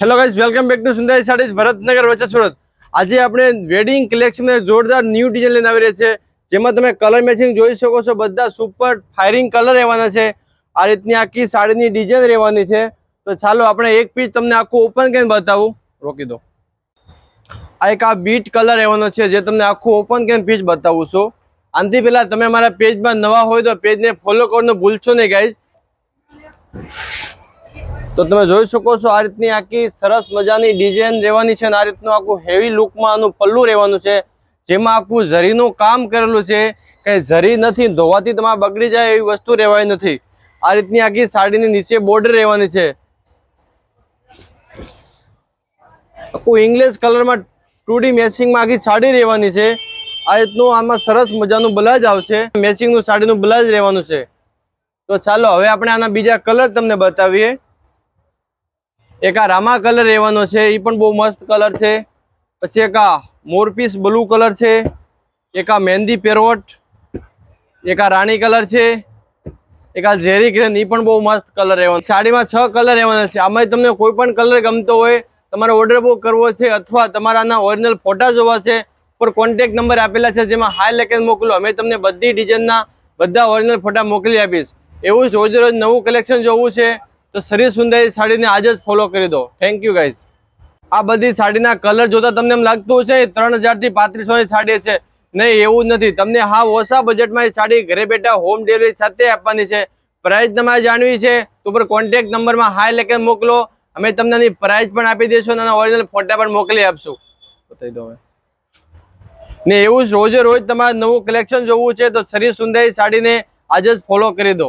Hello guys welcome back to Sundar sarees Bharatnagar વચ્ચે સુરત આજે આપણે વેડિંગ કલેક્શન જોરદાર ન્યૂ ડિઝાઇન લઈને આવી રહ્યા છે. જેમાં તમે કલર મેચિંગ જોઈ શકો છો. બધા સુપર ફાયરિંગ કલર રહેવાના છે. આ રીતની આખી સાડીની ડિઝાઇન રહેવાની છે. તો ચાલો આપણે એક પીસ તમને આખું ઓપન કરીને બતાવું. રોકી દો. આ એક આ બીટ કલર રહેવાનો છે, જે તમને આખું ઓપન કરીને પીસ બતાવું છું. આનાથી પહેલાં તમે મારા પેજમાં નવા હોય તો પેજને ફોલો કરવાનું ભૂલશો નહીં ગાઈઝ તો તમે જોઈ શકો છો આ રીતની આખી સરસ મજાની ડિઝાઇન રહેવાની છે અને આ રીતનું આખું હેવી લુકમાં આનું પલ્લું રહેવાનું છે. જેમાં આખું ઝરીનું કામ કરેલું છે કે ઝરી નથી, ધોવાથી તમારે બગડી જાય એવી વસ્તુ રહેવાય નથી. આ રીતની આખી સાડીની નીચે બોર્ડર રહેવાની છે. આખું ઇંગ્લિશ કલરમાં ટુડી મેચિંગમાં આખી સાડી રહેવાની છે. આ રીતનું આમાં સરસ મજાનું બ્લાઉઝ આવશે. મેચિંગનું સાડીનું બ્લાઉઝ રહેવાનું છે. તો ચાલો હવે આપણે આના બીજા કલર તમને બતાવીએ. એક આ રામા કલર રહેવાનો છે એ પણ બહુ મસ્ત કલર છે. પછી એક આ મોરપીસ બ્લુ કલર છે, એક આ મહેંદી પેરોટ એક આ રાણી કલર છે, એક આ ઝેરી ગ્રેન એ પણ બહુ મસ્ત કલર રહેવાનો સાડીમાં છ કલર રહેવાના છે. આમાં તમને કોઈ પણ કલર ગમતો હોય, તમારે ઓર્ડર બુક કરવો છે અથવા તમારાના ઓરિજિનલ ફોટા જોવા છે પર કોન્ટેક્ટ નંબર આપેલા છે, જેમાં હાઈ લેખન મોકલો. અમે તમને બધી ડિઝાઇનના બધા ઓરિજિનલ ફોટા મોકલી આપીશ. એવું જ રોજ રોજ નવું કલેક્શન જોવું છે. તો શરીર સુંદરી સાડીને આજે જ ફોલો કરી દો. થેન્ક યુ ગાઈઝ આ બધી સાડીના કલર જોતા તમને એમ લાગતું છે ત્રણ હજારથી પાંત્રીસોની સાડી છે. નહીં, એવું નથી. તમને હા ઓછા બજેટમાં એ સાડી ઘરે બેઠા હોમ ડિલિવરી સાથે આપવાની છે. પ્રાઇસ તમારે જાણવી છે, તો ઉપર કોન્ટેક્ટ નંબરમાં હાય લખે મોકલો. અમે તમને એની પ્રાઇસ પણ આપી દઈશું અને ઓરિજિનલ ફોટા પણ મોકલી આપશું. બતાવી દો ને એવું જ રોજે રોજ તમારે નવું કલેક્શન જોવું છે, તો શરીર સુંદરી સાડીને આજે જ ફોલો કરી દો.